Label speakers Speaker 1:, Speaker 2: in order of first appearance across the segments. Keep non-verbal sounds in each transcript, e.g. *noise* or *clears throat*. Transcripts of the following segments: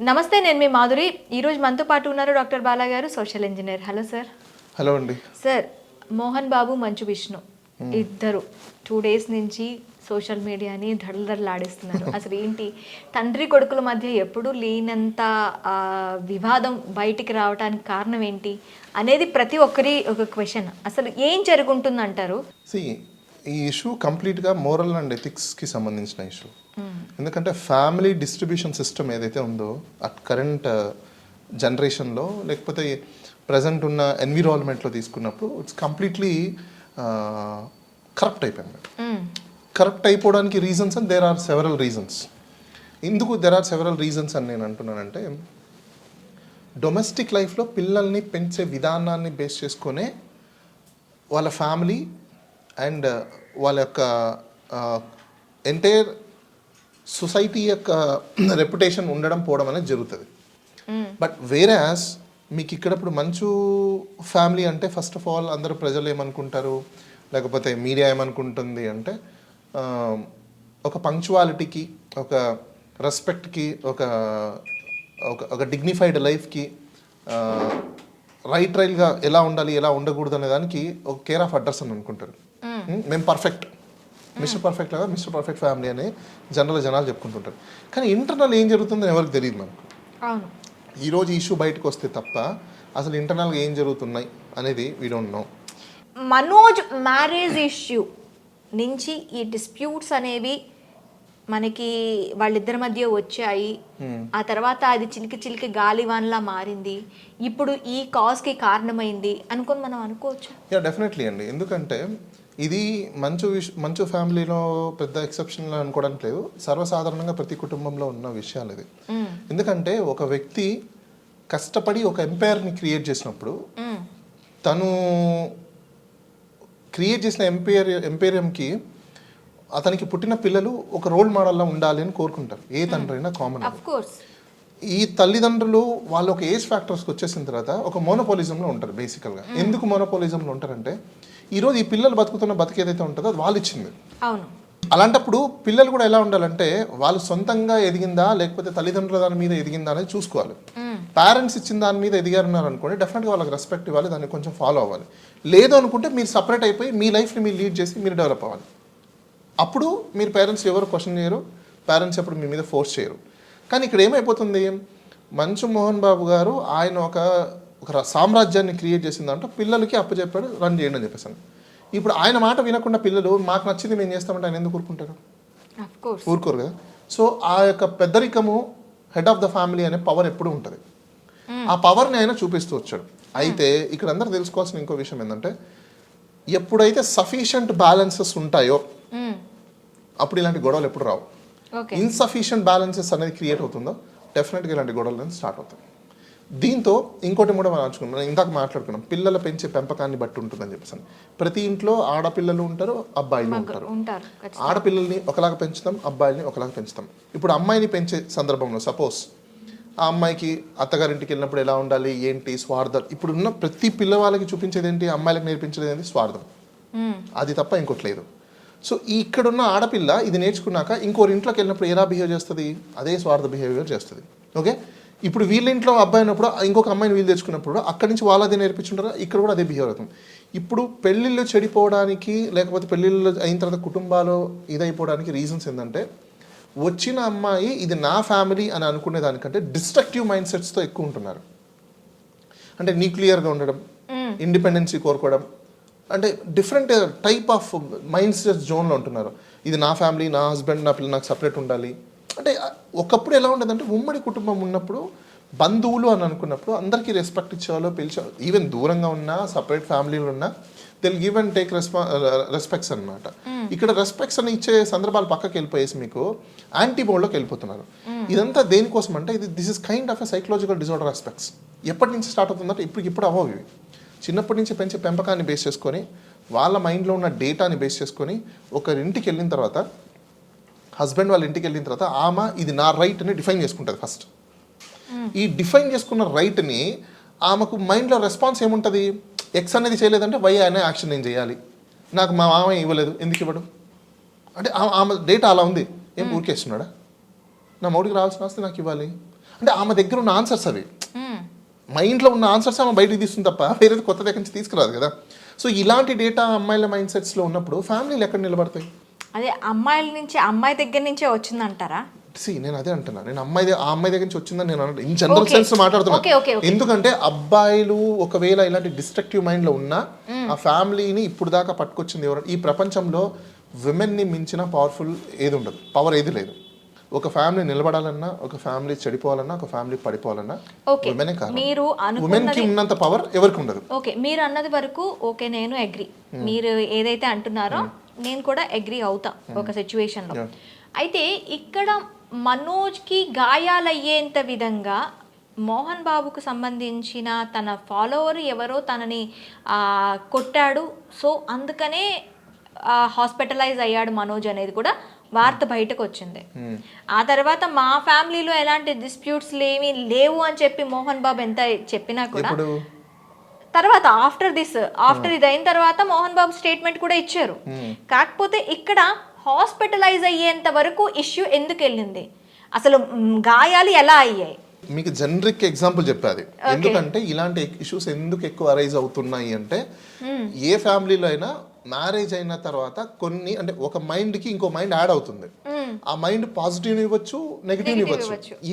Speaker 1: నమస్తే నేను మీ మాధురి. ఈరోజు మనతో పాటు ఉన్నారు డాక్టర్ బాలా గారు social engineer. Hello sir.
Speaker 2: Hello అండి.
Speaker 1: సార్ మోహన్ బాబు మంచు విష్ణు ఇద్దరు టూ డేస్ నుంచి సోషల్ మీడియాని ధడలధడలాడిస్తున్నారు. *laughs* అసలు ఏంటి? తండ్రి కొడుకుల మధ్య ఎప్పుడూ లేనంత వివాదం బయటికి రావడానికి కారణం ఏంటి అనేది ప్రతి ఒక్కరి ఒక క్వశ్చన్. అసలు ఏం జరుగుంటుంది అంటారు
Speaker 2: సి ఈ ఇష్యూ కంప్లీట్గా మోరల్ అండ్ ఎథిక్స్కి సంబంధించిన ఇష్యూ ఎందుకంటే ఫ్యామిలీ డిస్ట్రిబ్యూషన్ సిస్టమ్ ఏదైతే ఉందో అట్ కరెంట్ జనరేషన్లో లేకపోతే ప్రజెంట్ ఉన్న ఎన్విరాన్మెంట్లో తీసుకున్నప్పుడు ఇట్స్ కంప్లీట్లీ కరప్ట్ అయిపోయింది కరప్ట్ అయిపోవడానికి reasons and there are several reasons ఎందుకు దెర్ ఆర్ సెవరల్ రీజన్స్ అని నేను అంటున్నానంటే డొమెస్టిక్ లైఫ్లో పిల్లల్ని పెంచే విధానాన్ని బేస్ చేసుకొనే వాళ్ళ ఫ్యామిలీ అండ్ వాళ్ళ యొక్క ఎంటైర్ సొసైటీ యొక్క *clears throat* రెప్యుటేషన్ ఉండడం పోవడం అనేది జరుగుతుంది. బట్ వేరాస్ మీకు ఇక్కడ ఇప్పుడు మంచు ఫ్యామిలీ అంటే ఫస్ట్ ఆఫ్ ఆల్ అందరూ ప్రజలు ఏమనుకుంటారు? లేకపోతే మీడియా ఏమనుకుంటుంది అంటే ఆ, ఒక పంక్చువాలిటీకి ఒక రెస్పెక్ట్కి ఒక ఒక ఒక డిగ్నిఫైడ్ లైఫ్కి రైట్ రైల్గా ఎలా ఉండాలి ఎలా ఉండకూడదు అనే దానికి ఒక కేర్ ఆఫ్ అడ్రస్ అని అనుకుంటారు? మేము పర్ఫెక్ట్ మిస్టర్ పర్ఫెక్ట్ లాగా మిస్టర్ పర్ఫెక్ట్ ఫ్యామిలీ అని జనరల్ జనాలు చెప్పుకుంటుంటారు. కానీ ఇంటర్నల్ ఏం జరుగుతుందో ఎవరికి తెలియదు మనకు. ఈరోజు ఇష్యూ బయటకు వస్తే తప్ప అసలు ఇంటర్నల్గా ఏం జరుగుతున్నాయి అనేది we don't know
Speaker 1: Manoj marriage issue నుంచి ఈ డిస్ప్యూట్స్ అనేవి మనకి వాళ్ళిద్దరి మధ్య వచ్చాయి. ఆ తర్వాత అది చిలికి చిలికి గాలివాన్లా మారింది. ఇప్పుడు ఈ కాజ్కి కారణమైంది అనుకొని మనం అనుకోవచ్చు?
Speaker 2: యా డెఫినెట్లీ అండి. ఎందుకంటే ఇది మంచు విష మంచు ఫ్యామిలీలో పెద్ద ఎక్సెప్షన్ అనుకోవడానికి లేదు. సర్వసాధారణంగా ప్రతి కుటుంబంలో ఉన్న విషయాలు ఇది ఎందుకంటే ఒక వ్యక్తి కష్టపడి ఒక ఎంపైర్ని క్రియేట్ చేసినప్పుడు. తను క్రియేట్ చేసిన ఎంపైర్ ఎంపైరియంకి అతనికి పుట్టిన పిల్లలు ఒక రోల్ మోడల్లా ఉండాలి అని కోరుకుంటారు. ఏ తండ్రి అయినా కామన్ ఈ తల్లిదండ్రులు వాళ్ళ ఒక ఏజ్ ఫ్యాక్టర్స్కి వచ్చేసిన తర్వాత ఒక మోనోపోలిజంలో ఉంటారు బేసికల్గా. ఎందుకు మోనోపోలిజంలో ఉంటారంటే ఈరోజు ఈ పిల్లలు బతుకుతున్న బతికి ఏదైతే ఉంటుందో అది వాళ్ళు ఇచ్చింది.
Speaker 1: అవును.
Speaker 2: అలాంటప్పుడు పిల్లలు కూడా ఎలా ఉండాలంటే వాళ్ళు సొంతంగా ఎదిగిందా లేకపోతే తల్లిదండ్రుల దాని మీద ఎదిగిందా అనేది చూసుకోవాలి. పేరెంట్స్ ఇచ్చిన దాని మీద ఎదిగారన్నారు అనుకోండి డెఫినెట్గా వాళ్ళకి రెస్పెక్ట్ ఇవ్వాలి దాన్ని కొంచెం ఫాలో అవ్వాలి. లేదు అనుకుంటే మీరు సపరేట్ అయిపోయి మీ లైఫ్ని మీరు లీడ్ చేసి మీరు డెవలప్ అవ్వాలి. అప్పుడు మీరు పేరెంట్స్ ఎవరు క్వశ్చన్ చేయరు పేరెంట్స్ ఎప్పుడు మీ మీద ఫోర్స్ చేయరు. కానీ ఇక్కడ ఏమైపోతుంది? మంచు మోహన్ బాబు గారు ఆయన ఒక ఒక సామ్రాజ్యాన్ని క్రియేట్ చేసిన దాంట్లో పిల్లలకి అప్పచెప్పాడు రన్ చేయండి అని చెప్పేసాను ఇప్పుడు ఆయన మాట వినకుండా పిల్లలు మాకు నచ్చింది మేము చేస్తామంటే ఆయన ఎందుకు ఊరుకుంటారు? ఊరుకోరు కదా. సో ఆ యొక్క పెద్దరికము హెడ్ ఆఫ్ ద ఫ్యామిలీ అనే పవర్ ఎప్పుడు ఉంటుంది. ఆ పవర్ని ఆయన చూపిస్తూ వచ్చాడు. అయితే ఇక్కడ అందరూ తెలుసుకోవాల్సిన ఇంకో విషయం ఏంటంటే ఎప్పుడైతే సఫిషియంట్ బ్యాలెన్సెస్ ఉంటాయో అప్పుడు ఇలాంటి గొడవలు ఎప్పుడు రావు. ఇన్సఫిషియంట్ బ్యాలెన్సెస్ అనేది క్రియేట్ అవుతుందో? డెఫినెట్గా ఇలాంటి గొడవలు అనేది స్టార్ట్ అవుతాయి. దీంతో ఇంకోటి కూడా మనం ఆచుకున్నాం ఇందాక మాట్లాడుకున్నాం పిల్లల పెంచే పెంపకాన్ని బట్టి ఉంటుందని చెప్పేసి. ప్రతి ఇంట్లో ఆడపిల్లలు ఉంటారు అబ్బాయిలు ఉంటారు. ఆడపిల్లల్ని ఒకలాగా పెంచుతాం అబ్బాయిల్ని ఒకలాగా పెంచుతాం. ఇప్పుడు అమ్మాయిని పెంచే సందర్భంలో సపోజ్ ఆ అమ్మాయికి అత్తగారింటికి వెళ్ళినప్పుడు ఎలా ఉండాలి ఏంటి స్వార్థం? ఇప్పుడు ఉన్న ప్రతి పిల్లవాళ్ళకి చూపించేది ఏంటి అమ్మాయిలకు నేర్పించేది ఏంటి? స్వార్థం. అది తప్ప ఇంకోటి లేదు. సో ఇక్కడున్న ఆడపిల్ల ఇది నేర్చుకున్నాక ఇంకోరి ఇంట్లోకి వెళ్ళినప్పుడు ఎలా బిహేవ్ చేస్తుంది? అదే స్వార్థ బిహేవియర్ చేస్తుంది. ఓకే? ఇప్పుడు వీళ్ళ ఇంట్లో అబ్బాయి అయినప్పుడు ఇంకొక అమ్మాయిని వీళ్ళు తెచ్చుకున్నప్పుడు అక్కడి నుంచి వాళ్ళు అదే నేర్పించుంటారు ఇక్కడ కూడా అదే బిహేవ్ అవుతుంది. ఇప్పుడు పెళ్ళిళ్ళు చెడిపోవడానికి లేకపోతే పెళ్ళిళ్ళు అయిన తర్వాత కుటుంబాలు ఇదైపోవడానికి రీజన్స్ ఏంటంటే వచ్చిన అమ్మాయి ఇది నా ఫ్యామిలీ అని అనుకునే దానికంటే డిస్ట్రక్టివ్ మైండ్ సెట్స్తో ఎక్కువ ఉంటున్నారు. అంటే న్యూక్లియర్గా ఉండడం ఇండిపెండెన్సీ కోరుకోవడం అంటే different type of mind set జోన్లో ఉంటున్నారు. ఇది నా ఫ్యామిలీ నా హస్బెండ్ నా పిల్లలు నాకు సపరేట్ ఉండాలి. అంటే ఒకప్పుడు ఎలా ఉండేదంటే ఉమ్మడి కుటుంబం ఉన్నప్పుడు బంధువులు అని అనుకున్నప్పుడు అందరికీ రెస్పెక్ట్ ఇచ్చేవాళ్ళు పిలిచేవాళ్ళు. ఈవెన్ దూరంగా ఉన్నా సపరేట్ ఫ్యామిలీలు ఉన్నా తెల్ గివ్ అండ్ టేక్ రెస్పా రెస్పెక్ట్స్ అనమాట ఇక్కడ రెస్పెక్ట్స్ అని ఇచ్చే సందర్భాలు పక్కకి వెళ్ళిపోయేసి మీకు యాంటీ మోడ్లోకి వెళ్ళిపోతున్నారు. ఇదంతా దేనికోసం అంటే ఇది this is kind of a psychological disorder aspects ఎప్పటి నుంచి స్టార్ట్ అవుతుందంటే ఇప్పటికి ఇప్పుడు అవ్వవు ఇవి. చిన్నప్పటి నుంచి పెంచే పెంపకాన్ని బేస్ చేసుకొని వాళ్ళ మైండ్లో ఉన్న డేటాని బేస్ చేసుకొని ఒకరి ఇంటికి వెళ్ళిన తర్వాత హస్బెండ్ వాళ్ళ ఇంటికి వెళ్ళిన తర్వాత ఆమె ఇది నా రైట్ అని డిఫైన్ చేసుకుంటుంది ఫస్ట్ ఈ డిఫైన్ చేసుకున్న రైట్ని ఆమెకు మైండ్లో రెస్పాన్స్ ఏముంటుంది? ఎక్స్ అనేది చేయలేదంటే వై అనే యాక్షన్ నేను చేయాలి. నాకు మా మామ ఇవ్వలేదు. ఎందుకు ఇవ్వడు? అంటే ఆమె డేటా అలా ఉంది. ఏం ఊరికేస్తున్నాడా? నా మౌడికి రావాల్సిన ఆస్తి నాకు ఇవ్వాలి. అంటే ఆమె దగ్గర ఉన్న ఆన్సర్స్ అవి. మైండ్లో ఉన్న ఆన్సర్స్ ఆమె బయటికి తీస్తుంది తప్ప వేరేది కొత్త దగ్గర నుంచి తీసుకురాదు కదా. సో ఇలాంటి డేటా అమ్మాయిల మైండ్ సెట్స్లో ఉన్నప్పుడు ఫ్యామిలీలు ఎక్కడ నిలబడతాయి?
Speaker 1: అదే అమ్మాయిల నుంచి అమ్మాయి దగ్గర నుంచే వచ్చిందంటారా?
Speaker 2: సి నేను అదే అంటున్నా. నేను అమ్మాయి ఆ అమ్మాయి దగ్గర నుంచి వచ్చిందని నేను అన్నట్టు ఇన్ జనరల్. సెన్స్ మాట్లాడుతున్నా. ఎందుకంటే అబ్బాయిలు ఒకవేళ ఇలాంటి డిస్ట్రక్టివ్ మైండ్లో ఉన్నా ఆ ఫ్యామిలీని ఇప్పుడు దాకా పట్టుకొచ్చింది ఎవరు? ఈ ప్రపంచంలో విమెన్ని మించిన పవర్ఫుల్ ఏది ఉండదు. పవర్ ఏది లేదు. ఒక ఫ్యామిలీ నిలబడాలన్నా ఒక ఫ్యామిలీ చెడిపోవాలన్నా ఒక ఫ్యామిలీ పడిపోవాలన్నా. విమెనే కాదు.
Speaker 1: మీరు ఉమెన్కి
Speaker 2: ఉన్నంత పవర్ ఎవరికి ఉండదు.
Speaker 1: ఓకే మీరు అన్నది వరకు ఓకే నేను అగ్రి మీరు ఏదైతే అంటున్నారో నేను కూడా అగ్రి అవుతా ఒక సిచ్యువేషన్లో
Speaker 2: Yeah.
Speaker 1: అయితే ఇక్కడ మనోజ్కి గాయాలయ్యేంత విధంగా మోహన్ బాబుకు సంబంధించిన తన ఫాలోవర్ ఎవరో తనని కొట్టాడు. సో అందుకనే హాస్పిటలైజ్ అయ్యాడు మనోజ్ అనేది కూడా వార్త బయటకు వచ్చింది. ఆ తర్వాత మా ఫ్యామిలీలో ఎలాంటి డిస్ప్యూట్స్ లేవి లేవు అని చెప్పి మోహన్ బాబు ఎంత చెప్పినా కూడా తర్వాత ఆఫ్టర్ దిస్ ఆఫ్టర్ ఇది అయిన తర్వాత మోహన్ బాబు స్టేట్మెంట్ కూడా ఇచ్చారు. కాకపోతే ఇక్కడ హాస్పిటలైజ్ అయ్యేంత వరకు ఇష్యూ ఎందుకు వెళ్ళింది? అసలు గాయాలు ఎలా అయ్యాయి?
Speaker 2: మీకు జనరిక్ ఎగ్జాంపుల్ చెప్పాది ఎందుకంటే ఇలాంటి ఇష్యూస్ ఎందుకు ఎక్కువ అరైజ్ అవుతున్నాయి అంటే ఏ ఫ్యామిలీలో అయినా మ్యారేజ్ అయిన తర్వాత కొన్ని అంటే ఒక మైండ్కి ఇంకో మైండ్ యాడ్ అవుతుంది. ఆ మైండ్ పాజిటివ్ ఇవ్వచ్చు నెగిటివ్ ఇవ్వచ్చు.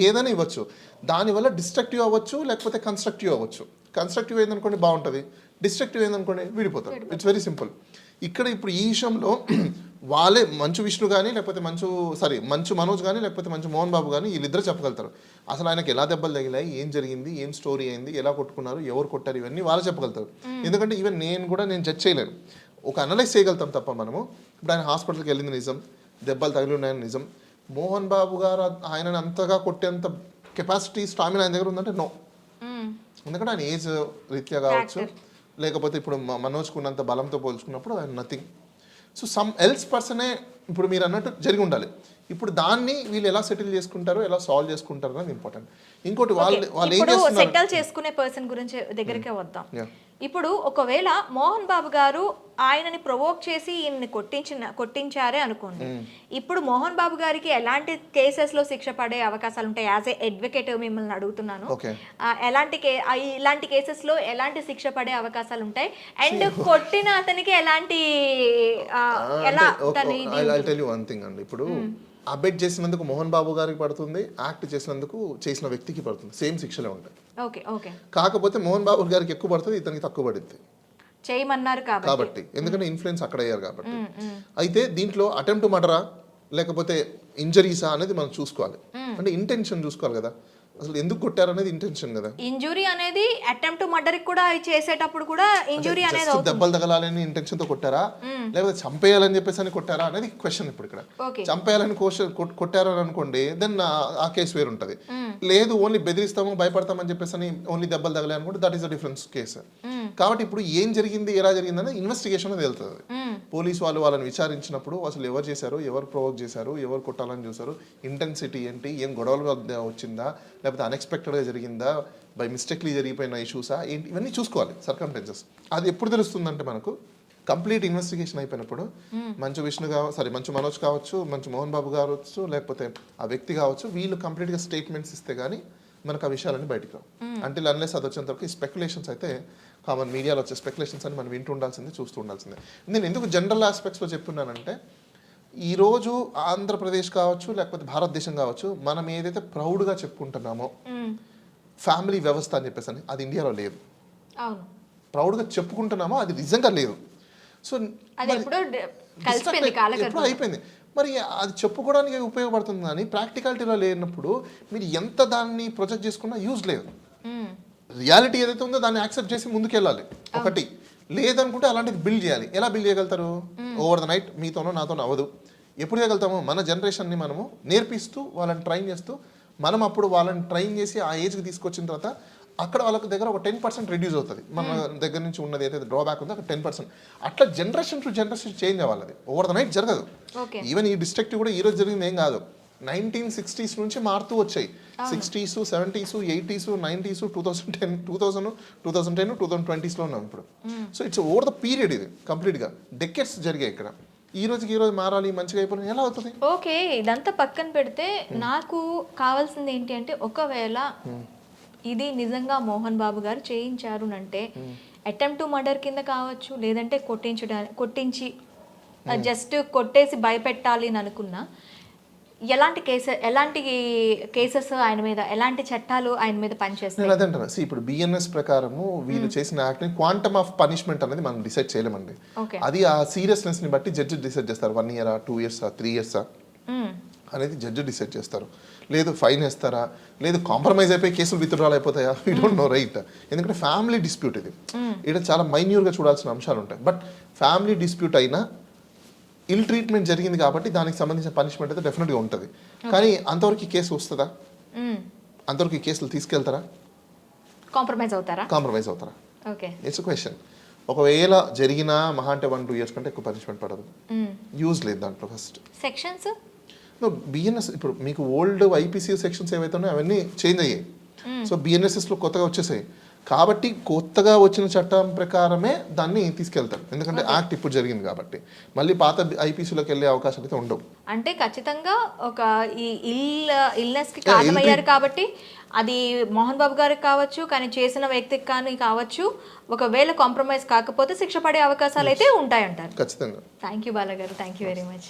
Speaker 2: ఏదైనా ఇవ్వచ్చు. దానివల్ల డిస్ట్రక్టివ్ అవ్వచ్చు లేకపోతే కన్స్ట్రక్టివ్ అవ్వచ్చు. కన్స్ట్రక్టివ్ ఏందనుకోండి బాగుంటుంది. డిస్ట్రక్టివ్ ఏందనుకోండి విడిపోతారు. ఇట్స్ వెరీ సింపుల్ ఇక్కడ ఇప్పుడు ఈ విషయంలో *clears throat* వాళ్ళే మంచు విష్ణు కానీ లేకపోతే మంచు సారీ మంచు మనోజ్ కానీ లేకపోతే మంచు మోహన్ బాబు కానీ వీళ్ళిద్దరు చెప్పగలుగుతారు. అసలు ఆయనకి ఎలా దెబ్బలు తగిలాయి ఏం జరిగింది ఏం స్టోరీ అయింది ఎలా కొట్టుకున్నారు ఎవరు కొట్టారు ఇవన్నీ వాళ్ళు చెప్పగలుగుతారు. ఎందుకంటే ఈవెన్ నేను కూడా నేను జడ్జ్ చేయలేను. ఒక అనలైజ్ చేయగలుగుతాం తప్ప మనము. ఇప్పుడు ఆయన హాస్పిటల్కి వెళ్ళింది నిజం. దెబ్బలు తగిలి ఉన్నాయని నిజం. మోహన్ బాబు గారు ఆయనని అంతగా కొట్టేంత కెపాసిటీ స్టామినా ఆయన దగ్గర ఉందంటే నో ఎందుకంటే ఆయన ఏజ్ రీత్యా కావచ్చు. లేకపోతే ఇప్పుడు మ- మనోజ్కు ఉన్నంత బలంతో పోల్చుకున్నప్పుడు ఆయన నథింగ్ సో సమ్ ఎల్స్ పర్సనే ఇప్పుడు మీరు అన్నట్టు జరిగి ఉండాలి. ఇప్పుడు దాన్ని వీళ్ళు ఎలా సెటిల్ చేసుకుంటారో ఎలా సాల్వ్ చేసుకుంటారో అనేది ఇంపార్టెంట్ ఇంకోటి వాళ్ళు వాళ్ళు ఏం చేస్తున్నారు?
Speaker 1: సెటిల్ చేసుకునే పర్సన్ గురించి దగ్గరికే వద్దాం. ఇప్పుడు ఒకవేళ మోహన్ బాబు గారు ఆయనని ప్రొవోక్ చేసి ఈయన్ని కొట్టించిన కొట్టించారే అనుకోండి. ఇప్పుడు మోహన్ బాబు గారికి ఎలాంటి కేసెస్లో శిక్ష పడే అవకాశాలు ఉంటాయి? యాజ్ ఏ అడ్వకేట్ మిమ్మల్ని అడుగుతున్నాను. ఎలాంటి ఇలాంటి కేసెస్లో ఎలాంటి శిక్ష పడే అవకాశాలు ఉంటాయి? అండ్ కొట్టిన అతనికి ఎలాంటి ఎలా
Speaker 2: ఇప్పుడు అబెట్ చేసినందుకు మోహన్ బాబు గారికి పడుతుంది యాక్ట్ చేసినందుకు చేసిన వ్యక్తికి పడుతుంది. సేమ్ శిక్షలే ఉంటాయి.
Speaker 1: Okay okay.
Speaker 2: కాకపోతే మోహన్ బాబు గారికి ఎక్కువ పడుతుంది ఇతనికి తక్కువ పడుద్ది.
Speaker 1: చేయమన్నారు కాబట్టి.
Speaker 2: కాబట్టి ఎందుకంటే ఇన్ఫ్లుయెన్స్ అక్కడ అయ్యారు కాబట్టి. అయితే దీంట్లో అటెంప్ట్ మర్డరా లేకపోతే ఇంజరీసా అనేది మనం చూసుకోవాలి. అంటే ఇంటెన్షన్ చూసుకోవాలి కదా. అసలు ఎందుకు కొట్టారు అనేది ఇంటెన్షన్ కదా.
Speaker 1: ఇంజురీ అనేది అటెంప్ట్ మర్డర్ కూడా చేసేటప్పుడు కూడా ఇంజురీ అనేది
Speaker 2: దెబ్బలు తగలాలని ఇంటెన్షన్తో కొట్టారా? లేకపోతే చంపేయాలని చెప్పేసి అని కొట్టారా అనేది క్వశ్చన్ ఇప్పుడు ఇక్కడ.
Speaker 1: ఓకే
Speaker 2: చంపేయాలని కొట్టారు అని అనుకోండి దెన్ ఆ కేసు వేరు ఉంటుంది. లేదు ఓన్లీ బెదిరిస్తాము భయపడతామని చెప్పేసి అని ఓన్లీ దెబ్బలు తగలే అనుకుంటే that is a difference case కాబట్టి ఇప్పుడు ఏం జరిగింది ఎలా జరిగింది అనేది ఇన్వెస్టిగేషన్ వెళ్తుంది పోలీస్ వాళ్ళు వాళ్ళని విచారించినప్పుడు అసలు ఎవరు చేశారు ఎవరు ప్రొవోక్ చేశారు ఎవరు కొట్టాలని చూశారు ఇంటెన్సిటీ ఏంటి ఏం గొడవలు వచ్చిందా లేకపోతే unexpected గా జరిగిందా బై మిస్టేక్లీ జరిగిపోయిన ఇష్యూసా ఏంటి ఇవన్నీ చూసుకోవాలి సర్కమ్టెన్సెస్ అది ఎప్పుడు తెలుస్తుందంటే మనకు కంప్లీట్ ఇన్వెస్టిగేషన్ అయిపోయినప్పుడు మంచు విష్ణు కావ సారీ మంచు మనోజ్ కావచ్చు మంచు మోహన్ బాబు కావచ్చు లేకపోతే ఆ వ్యక్తి కావచ్చు వీళ్ళు కంప్లీట్గా స్టేట్మెంట్స్ ఇస్తే కానీ మనకు ఆ విషయాలన్నీ బయటకు రావు. అంటే అన్లెస్ అది వచ్చేంత వరకు ఈ స్పెక్యులేషన్స్ అయితే కామన్ మీడియాలో వచ్చే స్పెక్యులేషన్స్ అని మనం వింటూ ఉండాల్సిందే చూస్తూ ఉండాల్సిందే. నేను ఎందుకు జనరల్ ఆస్పెక్ట్స్లో చెప్తున్నానంటే ఈరోజు ఆంధ్రప్రదేశ్ కావచ్చు లేకపోతే భారతదేశం కావచ్చు మనం ఏదైతే ప్రౌడ్గా చెప్పుకుంటున్నామో ఫ్యామిలీ వ్యవస్థ అని చెప్పేసి అని అది ఇండియాలో లేదు. ప్రౌడ్గా చెప్పుకుంటున్నామో అది నిజంగా లేదు. సో
Speaker 1: ఎప్పుడు
Speaker 2: అయిపోయింది. మరి అది చెప్పుకోవడానికి ఉపయోగపడుతుంది కానీ ప్రాక్టికాలిటీలో లేనప్పుడు మీరు ఎంత దాన్ని ప్రొజెక్ట్ చేసుకున్నా యూజ్ లేదు. రియాలిటీ ఏదైతే ఉందో దాన్ని యాక్సెప్ట్ చేసి ముందుకెళ్ళాలి. ఒకటి లేదనుకుంటే అలాంటిది బిల్డ్ చేయాలి. ఎలా బిల్డ్ చేయగలుగుతారు? ఓవర్ ద నైట్ మీతోనో నాతోనో అవ్వదు. ఎప్పుడు చేయగలుగుతాము? మన జనరేషన్ని మనము నేర్పిస్తూ వాళ్ళని ట్రైన్ చేస్తూ మనం అప్పుడు వాళ్ళని ట్రైన్ చేసి ఆ ఏజ్కి తీసుకొచ్చిన తర్వాత అక్కడ వాళ్ళకి దగ్గర ఒక టెన్ పర్సెంట్ రిడ్యూస్ అవుతుంది. మన దగ్గర నుంచి ఉన్నది ఏదైతే డ్రాబ్యాక్ ఉందో అక్కడ టెన్ పర్సెంట్. అట్లా జనరేషన్ టు జనరేషన్ చేంజ్ అవ్వాలి ఓవర్ ద నైట్ జరగదు. ఈవెన్ ఈ డిస్ట్రిక్ట్ కూడా ఈ రోజు జరిగింది ఏం కాదు. నైన్టీన్ సిక్స్టీస్ నుంచి మారుతూ వచ్చాయి. Sixties seventies eighties nineties two thousand ten two thousand two thousand ten two thousand ట్వంటీస్లో ఉన్నాం ఇప్పుడు. So it's over the period ఇది కంప్లీట్గా డెకెట్స్ జరిగాయి ఇక్కడ. ఈ రోజుకి ఈ రోజు మారాలి మంచిగా అయిపోయి ఎలా అవుతుంది?
Speaker 1: ఓకే ఇదంతా పక్కన పెడితే నాకు కావాల్సింది ఏంటి అంటే ఒకవేళ ఇది నిజంగా మోహన్ బాబు గారు చేయించారు అంటే అటెంప్ట్ టు మర్డర్ కింద కావచ్చు లేదంటే కొట్టించడానికి కొట్టించి జస్ట్ కొట్టేసి భయపెట్టాలి అని అనుకున్నా. ఎలాంటి కేసెస్ ఎలాంటి కేసెస్ ఆయన మీద ఎలాంటి చట్టాలు ఆయన మీద పనిచేస్తాయి?
Speaker 2: నేను ఇప్పుడు బిఎన్ఎస్ ప్రకారము వీళ్ళు చేసిన యాక్ట్ని క్వాంటమ్ ఆఫ్ పనిష్మెంట్ అనేది మనం డిసైడ్ చేయలేమండి. అది ఆ సీరియస్నెస్ని బట్టి జడ్జి డిసైడ్ చేస్తారు. వన్ ఇయరా టూ ఇయర్సా త్రీ ఇయర్సా. అనేది జడ్జి డిసైడ్ చేస్తారు. లేదు ఫైన్ వేస్తారా? లేదు కాంప్రమైజ్ అయిపోయి కేసులు విత్డ్రాల్ అయిపోతాయా? వీ డోంట్ నో రైట్ ఎందుకంటే ఫ్యామిలీ డిస్ప్యూట్ ఇది. ఇక్కడ చాలా మైన్యూర్గా చూడాల్సిన అంశాలు ఉంటాయి. బట్ ఫ్యామిలీ డిస్ప్యూట్ అయినా ఇల్ ట్రీట్మెంట్ జరిగింది కాబట్టి దానికి సంబంధించిన పనిష్మెంట్ అయితే డెఫినెట్గా ఉంటుంది. కానీ అంతవరకు కేసు వస్తుందా?
Speaker 1: మ్మ్.
Speaker 2: అంతవరకు కేసులు తీసుకెళ్తారా?
Speaker 1: కాంప్రమైజ్ అవుతారా?
Speaker 2: కాంప్రమైజ్ అవుతారా?
Speaker 1: ఓకే
Speaker 2: ఇట్స్ క్వశ్చన్ ఒకవేళ జరిగినా మహా అంటే వన్ టూ ఇయర్స్ కంటే ఎక్కువ పనిష్మెంట్ పడదు. యూజ్ లేదు దాంట్లో ఫస్ట్
Speaker 1: సెక్షన్స్
Speaker 2: బిఎన్ఎస్ ఇప్పుడు మీకు ఓల్డ్ ఐపీసీ సెక్షన్స్ ఏవైతే ఉన్నాయో అవన్నీ చేంజ్ అయ్యాయి. సో బిఎన్ఎస్ఎస్లో కొత్తగా వచ్చేసాయి. కాబట్టి కొత్తగా వచ్చిన చట్టం ప్రకారమే దాన్ని తీసుకెళ్తారు. ఎందుకంటే యాక్ట్ ఇప్పుడు జరిగింది కాబట్టి. మళ్ళీ పాత ఐపీసీలోకి వెళ్ళే అవకాశాలు అయితే ఉండవు.
Speaker 1: అంటే ఖచ్చితంగా ఒక ఈ ఇల్ ఇల్నెస్కి కారణమయ్యారు కాబట్టి అది మోహన్ బాబు గారికి కావచ్చు కానీ చేసిన వ్యక్తికి కానీ కావచ్చు ఒకవేళ కాంప్రమైజ్ కాకపోతే శిక్ష పడే అవకాశాలు అయితే ఉంటాయంటారు.
Speaker 2: ఖచ్చితంగా.
Speaker 1: Thank you బాలగారు. Thank you very much